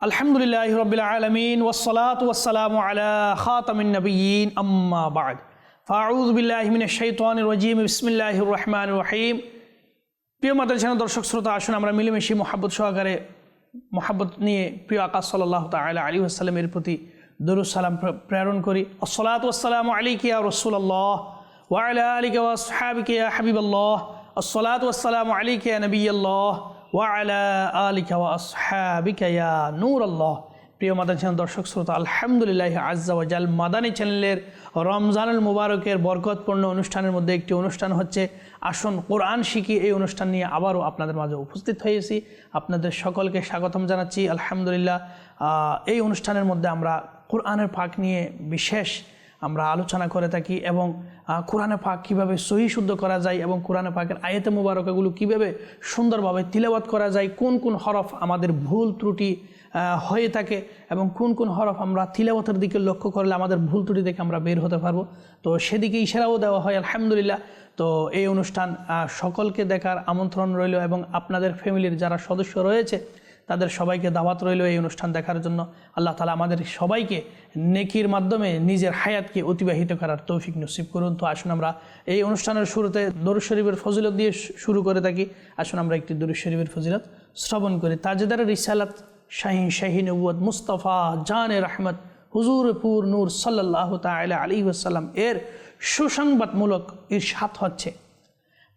আলহামদুলিল্লাহ রবিল আলমিন ওসলাত ওসালাম আলা খাতামিন নবীন আম্মা বাদ। ফাউজ বিল্লাহমিন শৈতান রজিম বিসমিল্লাহ রহমান রহিম। প্রিয় মাদ্রাসান দর্শক শ্রোতা, আসুন আমরা মিলেমিশে মোহাব্বত সহকারে মোহাব্বত নিয়ে প্রিয় আকাশ সাল্লাহ তালা আলী আসসালামের প্রতি দরুদ সালাম প্র- প্রেরণ করি। আসসালাত ওসালাম আলী কিয়া রসুল্লাহ ওয়ালা আলী কে ওয়াসহাবিকে হাবিবাল্লাহ। আসসালাত ওসালাম আলী কে নবী আল্লাহ ওয়ালা প্রিয় মাদানী চ্যানেল, দর্শক শ্রোতা, আলহামদুলিল্লাহ আজ্জা ওয়াজাল মাদানী চ্যানেলের রমজানুল মুবারকের বরকতপূর্ণ অনুষ্ঠানের মধ্যে একটি অনুষ্ঠান হচ্ছে আসুন কোরআন শিখি। এই অনুষ্ঠান নিয়ে আবারও আপনাদের মাঝে উপস্থিত হয়েছি। আপনাদের সকলকে স্বাগতম জানাচ্ছি। আলহামদুলিল্লাহ এই অনুষ্ঠানের মধ্যে আমরা কোরআনের পাক নিয়ে বিশেষ আমরা আলোচনা করে থাকি এবং কোরআনে পাক কীভাবে সহি শুদ্ধ করা যায় এবং কোরআনে পাকের আয়তে মুবারকাগুলো কীভাবে সুন্দরভাবে তিলাবাত করা যায়, কোন কোন হরফ আমাদের ভুল ত্রুটি হয়ে থাকে এবং কোন কোন হরফ আমরা তিলাবতের দিকে লক্ষ্য করলে আমাদের ভুল ত্রুটি থেকে আমরা বের হতে পারব। তো সেদিকে ইশারাও দেওয়া হয়, আলহামদুলিল্লাহ। তো এই অনুষ্ঠান সকলকে দেখার আমন্ত্রণ রইল এবং আপনাদের ফ্যামিলির যারা সদস্য রয়েছে তাদের সবাইকে দাওয়াত রইল এই অনুষ্ঠান দেখার জন্য। আল্লাহ তালা আমাদের সবাইকে নেকির মাধ্যমে নিজের হায়াতকে অতিবাহিত করার তৌফিক নসিব করুন। তো আসুন আমরা এই অনুষ্ঠানের শুরুতে দরু শরীফের ফজিলত দিয়ে শুরু করে থাকি। আসুন আমরা একটি দরু শরীফের ফজিলত শ্রবণ করি। তাজেদার রিসালাত শাহিন শাহিন উবুদ মুস্তফা জানে রহমত হুজুরপুর নূর সাল্লাহ তালা আলী ওসাল্লাম এর সুসংবাদমূলক ইরশাদ হচ্ছে।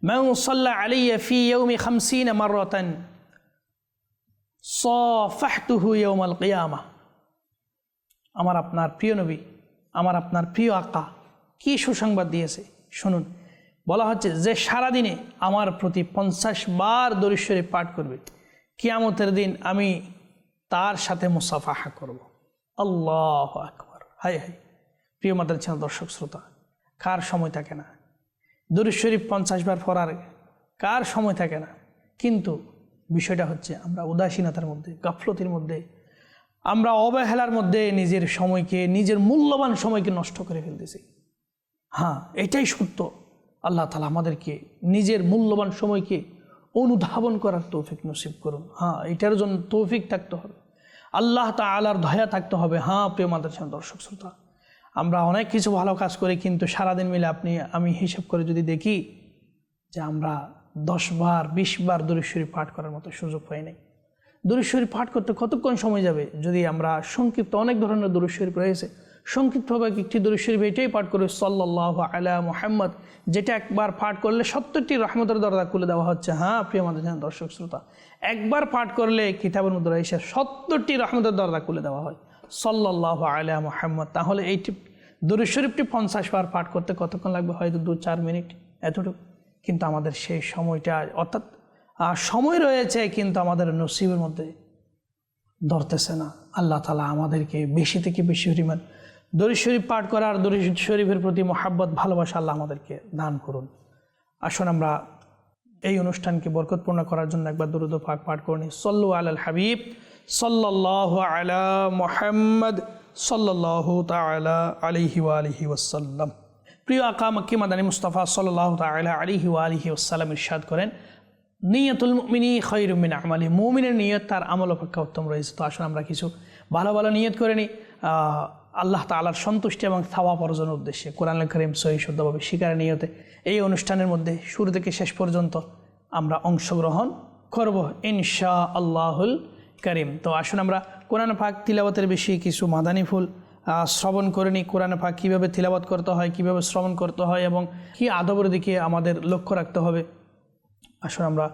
মেউ সাল্লাহ আলী ফি ইয়ৌমি খামসিন মারতন সফাহতুহু কিয়ামা। আমার আপনার প্রিয় নবী, আমার আপনার প্রিয় আকা কি সুসংবাদ দিয়েছে? শুনুন। বলা হচ্ছে যে সারাদিনে আমার প্রতি পঞ্চাশ বার দরিশ্বরী পাঠ করবে। কিয়ামতের দিন আমি তার সাথে মুসাফাহা করব। আল্লাহ আকবর। হাই হাই প্রিয় মাদার ছিল দর্শক, শ্রোতা, কার সময় থাকে না? দরিশ্বরী পঞ্চাশ বার পড়ার কার সময় থাকে না? কিন্তু বিষয়টা হচ্ছে আমরা উদাসীনতার মধ্যে, গাফলতির মধ্যে, আমরা অবহেলার মধ্যে নিজের সময়কে, নিজের মূল্যবান সময়কে নষ্ট করে ফেলতেছি। হ্যাঁ এটাই সত্য। আল্লাহ তালা আমাদেরকে নিজের মূল্যবান সময়কে অনুধাবন করার তৌফিক নসিব করুন। হ্যাঁ এটার জন্য তৌফিক থাকতে হবে। আল্লাহ তা তালার দয়া থাকতে হবে। হ্যাঁ প্রিয় মাদ্রাসা দর্শক শ্রোতা, আমরা অনেক কিছু ভালো কাজ করি, কিন্তু সারাদিন মিলে আপনি, আমি হিসাব করে যদি দেখি যে আমরা দশ বার বিশ বার দূরেশ্বরী পাঠ করার মতো সুযোগ পাই নাই। দূরেশ্বরী পাঠ করতে কতক্ষণ সময় যাবে? যদি আমরা সংক্ষিপ্ত অনেক ধরনের দূরেশ্বরী রয়েছে সংক্ষিপ্তভাবে একটি দূরেশ্বরী এটাই পাঠ করে সাল্লাহ আলা মোহাম্মদ, যেটা একবার পাঠ করলে সত্তরটি রহমতের দরজা খুলে দেওয়া হচ্ছে। হ্যাঁ প্রিয় আমাদের দর্শক, শ্রোতা, একবার পাঠ করলে কিতাবের মধ্যে রয়েছে সত্তরটি রহমতের দরজা খুলে দেওয়া হয় সাল্লাহ আলা মোহাম্মদ। তাহলে এইটি দরুদ শরীফটি পঞ্চাশ বার পাঠ করতে কতক্ষণ লাগবে? হয়তো দু চার মিনিট, এতটুকু। কিন্তু আমাদের সেই সময়টা অর্থাৎ সময় রয়েছে, কিন্তু আমাদের নসিবের মধ্যে ধরতেছে না। আল্লাহ তালা আমাদেরকে বেশি থেকে বেশি পরিমাণ দরুদ শরীফ পাঠ করার, দরুদ শরীফের প্রতি মোহাব্বত, ভালোবাসা আল্লাহ আমাদেরকে দান করুন। আসুন আমরা এই অনুষ্ঠানকে বরকতপূর্ণ করার জন্য একবার দরুদ পাক পাঠ করনি সল্লু আল হাবিব সাল্লাহ আলা মোহাম্মদ সাল্লাহ তালা আলিহি আলিহি ওসাল্লাম প্রিয় আকা মক্কি মাদানী মুস্তাফা সাল্লাহ তালা আলিহি আলিহি ওসাল্লাম ইরশাদ করেন, নিয়তুল মিনি খৈরুমিন আমালি। মৌমিনের নিয়ত তার আমল অপেক্ষা উত্তম রয়েছে। তো আসুন আমরা কিছু ভালো ভালো নিয়ত করে নিই। আল্লাহ তালার সন্তুষ্টি এবং থাওয়া অর্জনের উদ্দেশ্যে কোরআন করিম সহি শুদ্ধভাবে শিকার নিয়তে এই অনুষ্ঠানের মধ্যে শুরু থেকে শেষ পর্যন্ত আমরা অংশগ্রহণ করব ইনশা আল্লাহুল করিম। তো আসুন আমরা কোরআন পাক তিলাবতের বেশি কিছু মাদানী ফুল শ্রবণ করে নিই, কোরআন পাক কীভাবে তিলাবত করতে হয়, কীভাবে শ্রবণ করতে হয় এবং কী আদবের দিকে আমাদের লক্ষ্য রাখতে হবে আসলে আমরা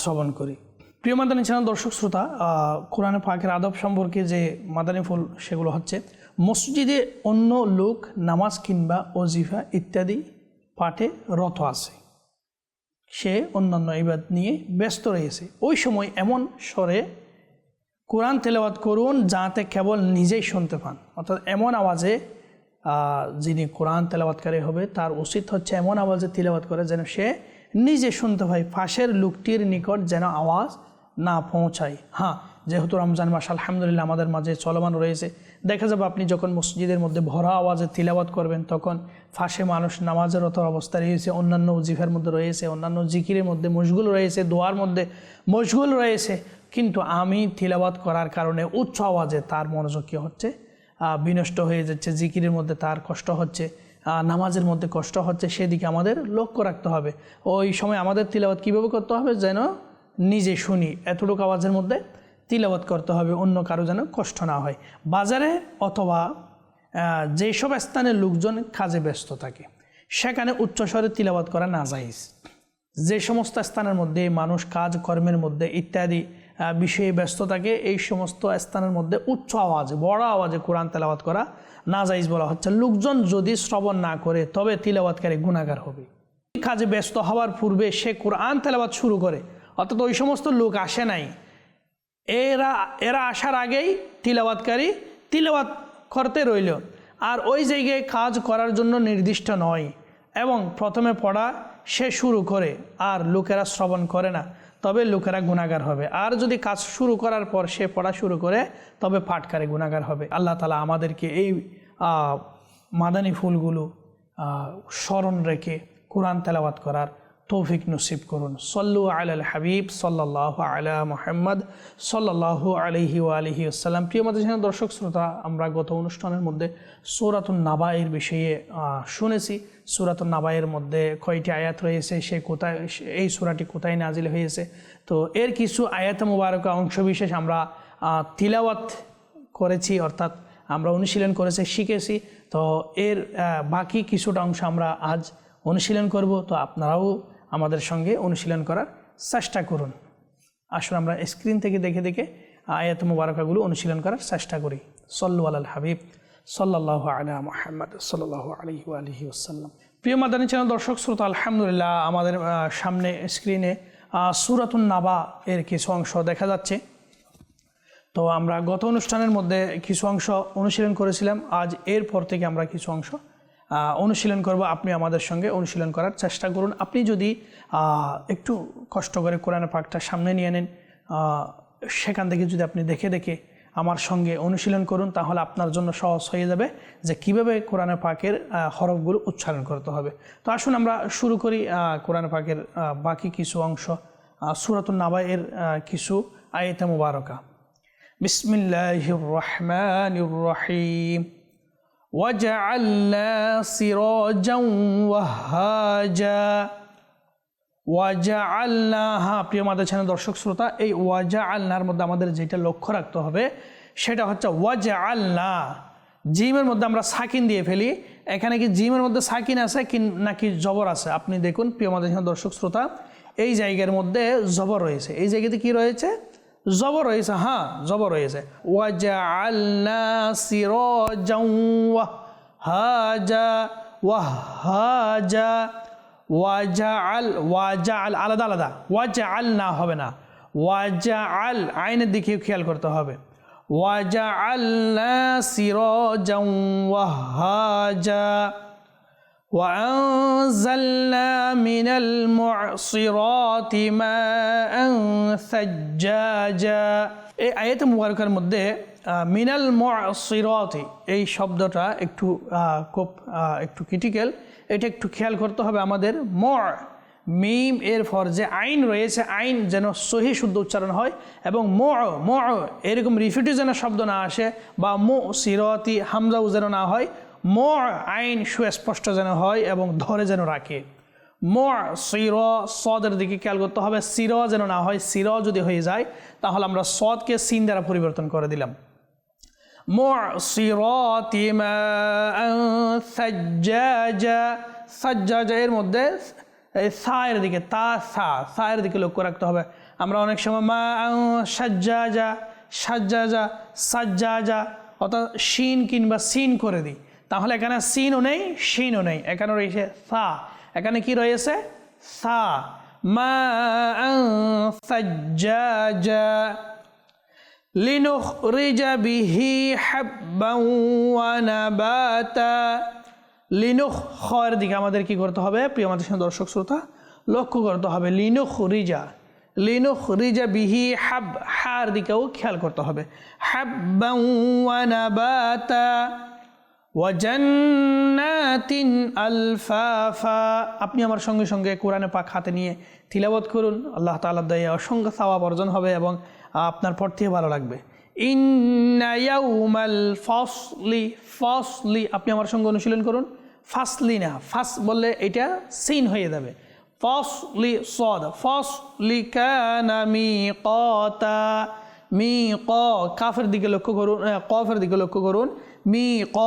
শ্রবণ করি। প্রিয় মাদানী চ্যানেল, দর্শক শ্রোতা কোরআনে পাকের আদব সম্পর্কে যে মাদানী ফুল সেগুলো হচ্ছে, মসজিদে অন্য লোক নামাজ কিংবা অজিফা ইত্যাদি পাঠে রত আছে। সে অন্যান্য ইবাদ নিয়ে ব্যস্ত রয়েছে। ওই সময় এমন স্বরে কোরআন তেলাওয়াত করুন যাতে কেবল নিজেই শুনতে পান। অর্থাৎ এমন আওয়াজে যিনি কোরআন তেলাওয়াতকারী হবে, তার উচিত হচ্ছে এমন আওয়াজে তিলাওয়াত করে যেন সে নিজে শুনতে পায়, পাশের লোকটির নিকট যেন আওয়াজ না পৌঁছায়। হ্যাঁ যেহেতু রমজান মাস, আলহামদুলিল্লাহ আমাদের মাঝে চলমান রয়েছে। দেখা যাবে আপনি যখন মসজিদের মধ্যে ভরা আওয়াজে তিলাওয়াত করবেন, তখন ফাঁসে মানুষ নামাজেরত অবস্থা রয়েছে, অন্যান্য জিফের মধ্যে রয়েছে, অন্যান্য জিকিরের মধ্যে মশগুল রয়েছে, দোয়ার মধ্যে মশগুল রয়েছে। কিন্তু আমি তিলাবাত করার কারণে উচ্চ আওয়াজে তার মনোযোগ কী হচ্ছে? বিনষ্ট হয়ে যাচ্ছে, জিকিরের মধ্যে তার কষ্ট হচ্ছে নামাজের মধ্যে কষ্ট হচ্ছে, সেদিকে আমাদের লক্ষ্য রাখতে হবে। ওই সময় আমাদের তিলাবাত কীভাবে করতে হবে? যেন নিজে শুনি, এতটুকু আওয়াজের মধ্যে তিলাবাত করতে হবে, অন্য কারও যেন কষ্ট না হয়। বাজারে অথবা যেসব স্থানে লোকজন কাজে ব্যস্ত থাকে, সেখানে উচ্চস্বরে তিলাবাত করা না যাইজ যে সমস্ত স্থানের মধ্যে মানুষ কাজ কর্মের মধ্যে ইত্যাদি বিষয়ে ব্যস্ত থাকে এই সমস্ত স্থানের মধ্যে উচ্চ আওয়াজে, বড় আওয়াজে কোরআন তেলাওয়াত করা না যাইজ বলা হচ্ছে। লোকজন যদি শ্রবণ না করে, তবে তিলাওয়াতকারী গুণাগার হবে। কাজে ব্যস্ত হওয়ার পূর্বে সে কোরআন তেলাওয়াত শুরু করে। অর্থাৎ ওই সমস্ত লোক আসে নাই। এরা এরা আসার আগেই তিলাওয়াতকারী তিলাওয়াত করতে রইল। আর ওই জায়গায় কাজ করার জন্য নির্দিষ্ট নয়। এবং প্রথমে পড়া সে শুরু করে, আর লোকেরা শ্রবণ করে না। তবে লোকেরা গুণাগার হবে। আর যদি কাজ শুরু করার পর সে পড়া শুরু করে, তবে ফাটকারে গুণাগার হবে। আল্লাহ তালা আমাদেরকে এই মাদানি ফুলগুলো স্মরণ রেখে কোরআন তেলাওয়াত করার তৌফিক নসিব করুন। সল্লু আল হাবিব সাল্লাহ আলা মোহাম্মদ সাল্লাহ আলহি আলহি আসসালাম প্রিয় মাদের দর্শক শ্রোতা, আমরা গত অনুষ্ঠানের মধ্যে সৌরাতুন নাবায়ের বিষয়ে শুনেছি। সুরাতুন নাবায়ের মধ্যে কয়টি আয়াত রয়েছে, সে কোথায় এই সুরাটি কোথায় নাজিল হয়েছে? তো এর কিছু আয়াত মুবারক অংশবিশেষ আমরা তিলাওয়াত করেছি, অর্থাৎ আমরা অনুশীলন করেছি, শিখেছি। তো এর বাকি কিছুটা অংশ আমরা আজ অনুশীলন করব। তো আপনারাও আমাদের সঙ্গে অনুশীলন করার চেষ্টা করুন। আসলে আমরা স্ক্রিন থেকে দেখে দেখে আয়াত মুবারকাগুলো অনুশীলন করার চেষ্টা করি। সল্লু আল হাবিব সাল্লাহ আলা মোহাম্মদ সাল্লাহ আলহি আলহি আসাল্লাম প্রিয় মাদানী চ্যানেল, দর্শক, শ্রোতা, আলহামদুলিল্লাহ, আমাদের সামনে স্ক্রিনে সুরাতুন নাবা এর কিছু অংশ দেখা যাচ্ছে। তো আমরা গত অনুষ্ঠানের মধ্যে কিছু অংশ অনুশীলন করেছিলাম। আজ এরপর থেকে আমরা কিছু অংশ অনুশীলন করব, আপনি আমাদের সঙ্গে অনুশীলন করার চেষ্টা করুন। আপনি যদি একটু কষ্ট করে কোরআন পাকটা সামনে নিয়ে নেন সেখান থেকে যদি আপনি দেখে দেখে আমার সঙ্গে অনুশীলন করুন, তাহলে আপনার জন্য সহজ হয়ে যাবে যে কীভাবে কোরআনে পাকের হরফগুলো উচ্চারণ করতে হবে। তো আসুন আমরা শুরু করি কোরআনে পাকের বাকি কিছু অংশ সুরাতুল নাবায়ের কিছু আয়েতে মুবারকা। বিসমিল্লাহ রহমান রহিম। وجعلنا سراجا وهاجا ওয়াজাআল্লাহা প্রিয় মাদের চ্যানেল দর্শক শ্রোতা এই ওয়াজা আল্লাহর মধ্যে আমাদের যেটা লক্ষ্য রাখতে হবে সেটা হচ্ছে ওয়াজা আল্লাহ জিমের মধ্যে আমরা সাকিন দিয়ে ফেলি এখানে কি জিমের মধ্যে সাকিন আছে কি নাকি জবর আছে আপনি দেখুন প্রিয় মাদের চ্যানেল দর্শক শ্রোতা এই জায়গার মধ্যে জবর রয়েছে এই জায়গাতে কি রয়েছে জবর রয়েছে হ্যাঁ জবর রয়েছে ওয়াজা আল্লাহ সিরাজাও ওয়াহাজা ওয়াহাজা ওয়াজাআল ওয়াজাআল, আলাদা আলাদা। ওয়াজাআল না হবে না। ওয়াজাআল, আইনের দিকে খেয়াল করতে হবে। ওয়াজাআলনা সিরাজাও ওয়াহাজা وأنزلنا من المعصرات ماء ثجاجا এই আয়াত মুবারকের মধ্যে আহ, মিনাল মুআসিরাতি এই শব্দটা একটু আহ, খুব আহ, একটু ক্রিটিক্যাল এটা একটু খেয়াল করতে হবে আমাদের ম মিম এর ফর যে আইন রয়েছে আইন যেন সহি শুদ্ধ উচ্চারণ হয় এবং ম ম এরকম রিফিউটি যেন শব্দ না আসে বা মো সিরতি হামজাও যেন না হয় ম আইন সুস্পষ্ট যেন হয় এবং ধরে যেন রাখে ম সির সদের দিকে খেয়াল করতে হবে সির যেন না হয় সির যদি হয়ে যায় তাহলে আমরা সদকে সিন দ্বারা পরিবর্তন করে দিলাম معصرات ماء ثجاجا সাজ্জাজা এর মধ্যে এই সায়ের দিকে তা সা সায়ের দিকে লক্ষ্য রাখতে হবে আমরা অনেক সময় মা সাজ্জাজা সাজ্জাজা সাজ্জাজা অর্থাৎ শিন কিংবা সিন করে দিই তাহলে এখানে সিনও নেই শিনও নেই এখানে রয়েছে সা এখানে কি রয়েছে সা মা সাজ্জাজা لنخرج به حبا ونباتا লিনুখ খয়ের দিকে আমাদের কি করতে হবে প্রিয় আমাদের সঙ্গে দর্শক শ্রোতা লক্ষ্য করতে হবে লিনুখ রিজা লিনুখ রিজা বিহি হাব হার দিকেও খেয়াল করতে হবে হাব্বা ওয়ানাবাতা আলফাফা। আপনি আমার সঙ্গে সঙ্গে কোরআনে পাক হাতে নিয়ে তিলাবত করুন। আল্লাহ তাআলা দয়া অসংখ্য সাওয়াব অর্জন হবে এবং আপনার পড়তে ভালো লাগবে। ফসলি ফসলি, আপনি আমার সঙ্গে অনুশীলন করুন। ফাসলি না, ফাস বললে এটা সিন হয়ে যাবে। ফসলি সদ, ফসলি কানা মিকাতা। মি ক কাফের দিকে লক্ষ্য করুন কফের দিকে লক্ষ্য করুন। মি, ক,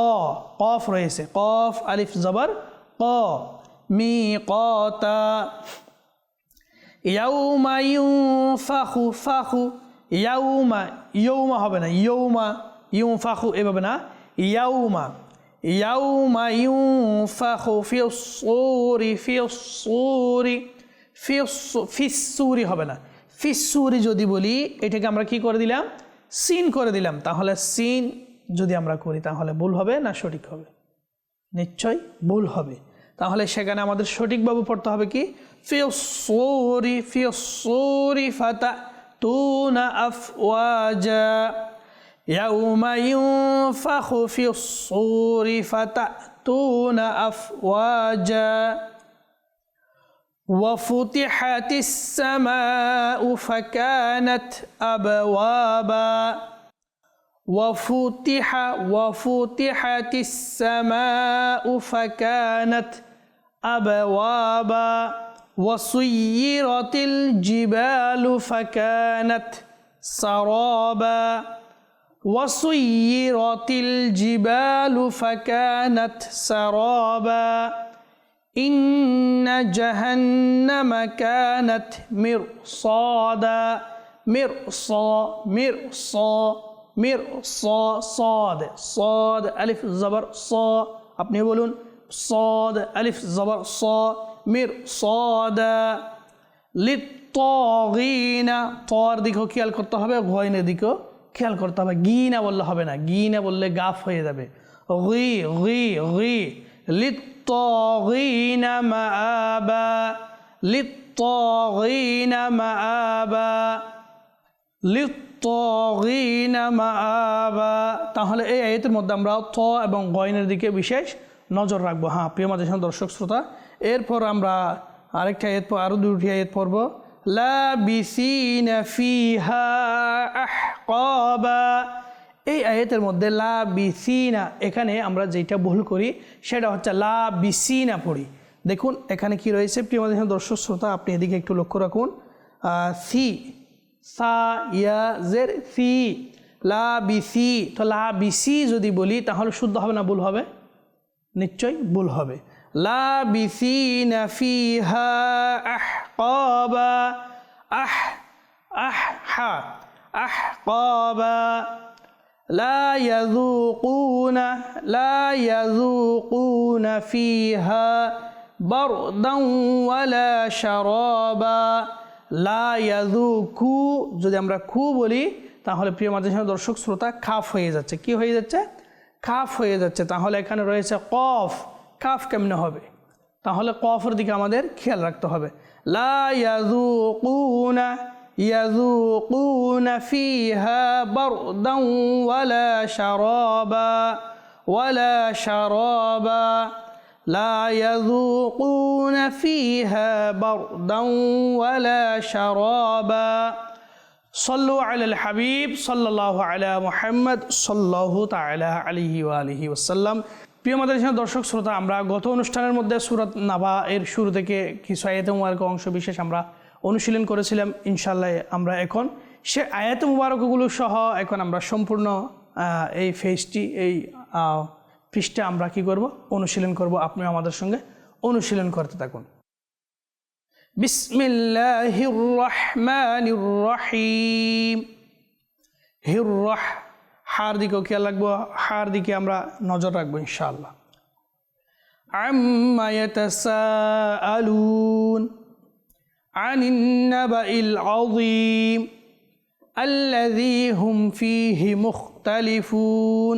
কফ রয়েছে। কফ, আলিফ, জবর, ক, মি কতা ইয়াউমা ইউফাখু ফাখু। ইয়াউমা, ইয়ৌমা হবে না। ইয়ৌমা ইউফাখু এভাবে না। ইয়াউমা ইয়াউমা ইউফাখু ফিসুরি ফিসুরি ফিসুরি হবে না। ফিসুরি যদি বলি, এটাকে আমরা কি করে দিলাম? সিন করে দিলাম। তাহলে সিন যদি আমরা করি তাহলে ভুল হবে না সঠিক হবে নিশ্চয় ভুল হবে তাহলে সেখানে আমাদের সঠিকভাবে পড়তে হবে কি ফিওসোরি ফিওসোরি ফাতা তুনা আফওয়াজা يوم ينفخ في الصور فتأتون أفواجا وفتحت السماء فكانت أبوابا وفتح وفتحت السماء فكانت أبوابا وسيرت الجبال فكانت سرابا وسيرت الجبال فكانت سرابا إن جهنم كانت مرصادا مرصا مرصا মির, স, সদ সদ, আলিফ, জবর, স। আপনি বলুন, সদ, আলিফ, জবর, স। মির, সদ লিট তগিনা তর দিকেও খেয়াল করতে হবে গয়নের দিকেও খেয়াল করতে হবে। গি না বললে হবে না গি না বললে গাফ হয়ে যাবে। গি গি গি লিট তগিনা মা আবা লিট তগিনা মা আবা লিট তাহলে এই আয়াতের মধ্যে আমরা থ এবং গয়নের দিকে বিশেষ নজর রাখব। হ্যাঁ প্রিয় মাঝে দর্শক শ্রোতা, এরপর আমরা আরেকটা আয়াত প- আরও দুটি আয়াত পড়ব। এই আয়াতের মধ্যে লা বিসিনা এখানে আমরা যেটা ভুল করি, সেটা হচ্ছে লা বিসিনা পড়ি। দেখুন, এখানে কি রয়েছে? প্রিয় মাঝে দর্শক শ্রোতা, আপনি এদিকে একটু লক্ষ্য রাখুন। সি সা ইয়া জের সি লা বিসি তো লা বিসি যদি বলি তাহলে শুদ্ধ হবে না ভুল হবে নিশ্চয়ই ভুল হবে লা বিসিনা ফিহা আহকাবা আহ আহ হা আহকাবা لا يذوقون لا يذوقون فيها بردا ولا شرابا লা কু যদি আমরা কু বলি, তাহলে প্রিয় মাদ্রাসা দর্শক শ্রোতা খাফ হয়ে যাচ্ছে। কি হয়ে যাচ্ছে? কাফ হয়ে যাচ্ছে। তাহলে এখানে রয়েছে কফ। কাফ কেমনে হবে? তাহলে কফের দিকে আমাদের খেয়াল রাখতে হবে। লা ইয়াজু কুনা ইয়াজু কুনা ফিহা বারদান ওয়ালা শারাবা ওয়ালা শারাবা। لا يذوقون فيها بردا ولا شرابا صلوا على الحبيب صلى الله على محمد صلى الله تعالى عليه وآله وسلم প্রিয় মাদার দর্শক শ্রোতা আমরা গত অনুষ্ঠানের মধ্যে সুরত নাভা এর শুরু থেকে কিছু আয়াত মুবারক অংশ বিশেষ আমরা অনুশীলন করেছিলাম ইনশাল্লাহ আমরা এখন সে আয়াত মুবারকগুলো সহ এখন আমরা সম্পূর্ণ আহ, এই ফেজটি এই আহ, পৃষ্ঠে আমরা কি করব অনুশীলন করব আপনি আমাদের সঙ্গে অনুশীলন করতে থাকুন বিসমিল্লাহির রহমানির রহিম হির রহ হার দিকেও খেয়াল রাখবো হার দিকে আমরা নজর রাখবো ইনশাআল্লাহ عما يتساءلون عن النبأ العظيم الذي هم فيه مختلفون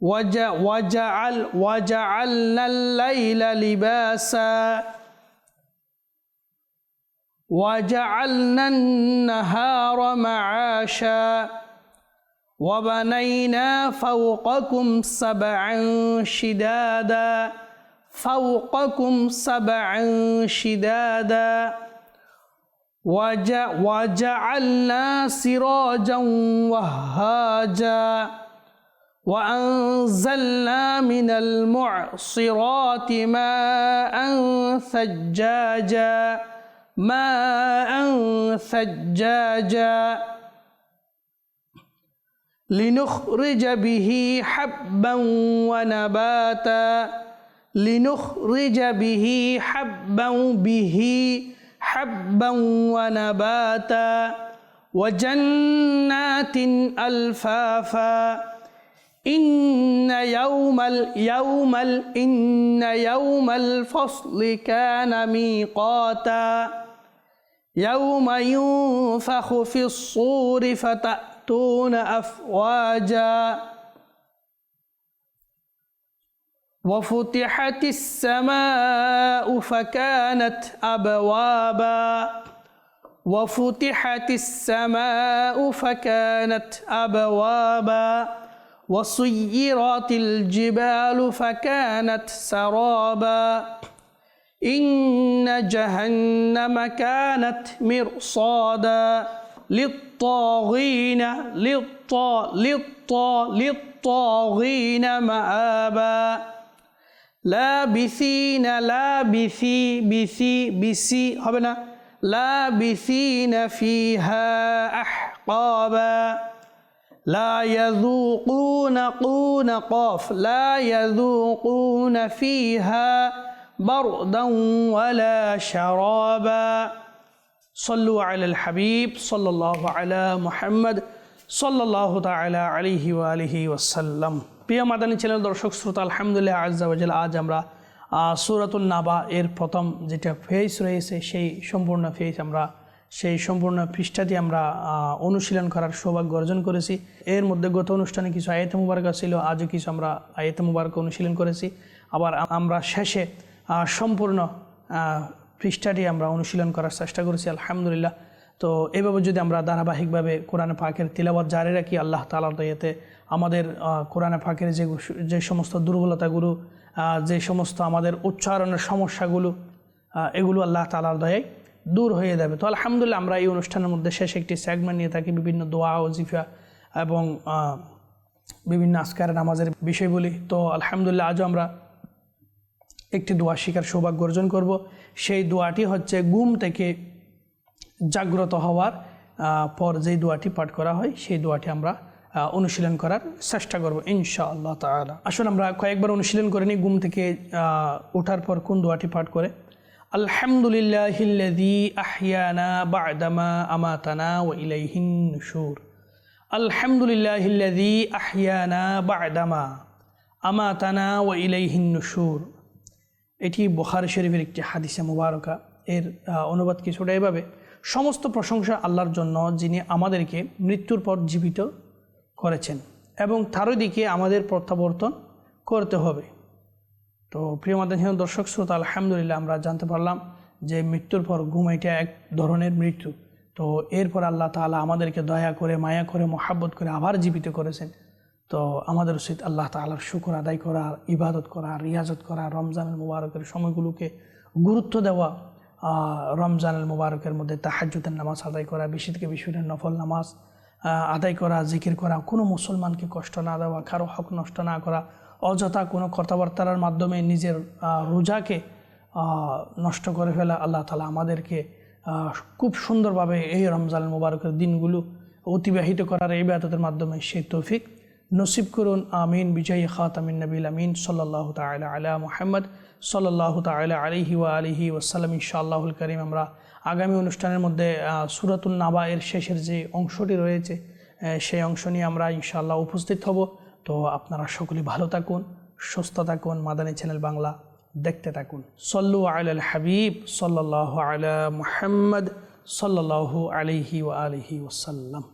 وجعل وجعلنا الليل لباسا. وجعلنا النهار معاشا. وبنينا فوقكم سبعا شدادا. فوقكم سبعا شدادا. وج- وجعلنا سراجا وهاجا. وأنزلنا من المعصرات ماء ثجاجا ماء ثجاجا. لنخرج به حبا ونباتا لنخرج به حبا به حبا ونباتا. وجنات ألفافا إن يوم اليوم إن يوم الفصل كان ميقاتا. يوم ينفخ في الصور فتأتون أفواجا. وفتحت السماء فكانت أبوابا. وفتحت السماء فكانت أبوابا. وصيرت الجبال فكانت سرابا. إن جهنم كانت مرصادا. للطاغين للطا للطا للطاغين مآبا. لابثين لابثي بثي بسي هبنا. لابثين فيها أحقابا. لا يذوقون قون قاف لا يذوقون فيها بردا ولا شرابا صلوا على الحبيب صلى الله على محمد صلى الله تعالى عليه وآله وسلم প্রিয় মাদানী চ্যানেল দর্শক শ্রোতা আলহামদুলিল্লাহ আজাল আজ আমরা সুরাতুল নাবা এর প্রথম যেটা ফেস রয়েছে সেই সম্পূর্ণ ফেস আমরা সেই সম্পূর্ণ পৃষ্ঠাটি আমরা অনুশীলন করার সৌভাগ্য অর্জন করেছি। এর মধ্যে গত অনুষ্ঠানে কিছু আয়াতে মুবারকা ছিল, আজও কিছু আমরা আয়াতে মুবারক অনুশীলন করেছি। আবার আমরা শেষে সম্পূর্ণ পৃষ্ঠাটি আমরা অনুশীলন করার চেষ্টা করেছি, আলহামদুলিল্লাহ। তো এভাবে যদি আমরা ধারাবাহিকভাবে কোরআনে পাকের তিলাবাত জারি রাখি, আল্লাহ তালার দয়াতে আমাদের কোরআনে পাকের যে যে সমস্ত দুর্বলতাগুলো যে সমস্ত আমাদের উচ্চারণের সমস্যাগুলো এগুলো আল্লাহ তালার দয়ায় দূর হয়ে যাবে। তো আলহামদুলিল্লাহ আমরা এই অনুষ্ঠানের মধ্যে শেষ একটি সেগমেন্ট নিয়ে থাকি, বিভিন্ন দোয়া, ওজিফা এবং বিভিন্ন আজকার নামাজের বিষয় বলি তো আলহামদুলিল্লাহ আজও আমরা একটি দোয়া শিকার সৌভাগ্য অর্জন করব। সেই দোয়াটি হচ্ছে গুম থেকে জাগ্রত হওয়ার পর যেই দোয়াটি পাঠ করা হয়, সেই দোয়াটি আমরা অনুশীলন করার চেষ্টা করব ইনশা আল্লাহ তালা আসুন আমরা কয়েকবার অনুশীলন করে নিই ঘুম থেকে ওঠার পর কোন দোয়াটি পাঠ করে। আলহামদুলিল্লাহিল্লাযী আহইয়ানা বা'দামা আমাতানা আহইয়ানা বা'দামা আমাতানা নুশুর। এটি বখার শরীফের একটি হাদিসে মুবারকা। এর অনুবাদ কিছুটা এভাবে। সমস্ত প্রশংসা আল্লাহর জন্য যিনি আমাদেরকে মৃত্যুর পর জীবিত করেছেন এবং তারই দিকে আমাদের প্রত্যাবর্তন করতে হবে। তো প্রিয় মাদানীয় দর্শক শ্রোতা, আলহামদুলিল্লাহ আমরা জানতে পারলাম যে মৃত্যুর পর ঘুম এটা এক ধরনের মৃত্যু। তো এরপর আল্লাহ তাআলা আমাদেরকে দয়া করে, মায়া করে, মহাব্বত করে আবার জীবিত করেছেন। তো আমাদের উচিত আল্লাহ তাআলার শুকর আদায় করা, ইবাদত করা, রিয়াজত করা রমজানের মুবারকের সময়গুলোকে গুরুত্ব দেওয়া রমজানের মুবারকের মধ্যে তাহাজ্জুদের নামাজ আদায় করা বেশি থেকে বেশি নফল নামাজ আদায় করা, জিকির করা, কোনো মুসলমানকে কষ্ট না দেওয়া, কারও হক নষ্ট না করা অযথা কোনো কথাবার্তার মাধ্যমে নিজের রোজাকে নষ্ট করে ফেলা আল্লাহ তালা আমাদেরকে খুব সুন্দরভাবে এই রমজান মুবারকের দিনগুলো অতিবাহিত করার এই ব্যাততের মাধ্যমে সেই তৌফিক নসিব করুন। আমিন। বিজয়ী খাতামিন নবীল আমিন সাল্লাহ তালা আলা মুহাম্মদ সাল্লাহ তালা আলিহি ওয়া আলিহি ওসালাম ইনশাআল্লাহুল করিম আমরা আগামী অনুষ্ঠানের মধ্যে সুরাতুল নাবা এর শেষের যে অংশটি রয়েছে সেই অংশ নিয়ে আমরা ইনশাআল্লাহ উপস্থিত হব। তো আপনারা সকলে ভালো থাকুন, সুস্থ থাকুন, মাদানী চ্যানেল বাংলা দেখতে থাকুন। সল্লু আল হাবিব সাল্লাহ আলা মুহাম্মদ সাল্লাহ আলিহি ও আলহি ওসাল্লাম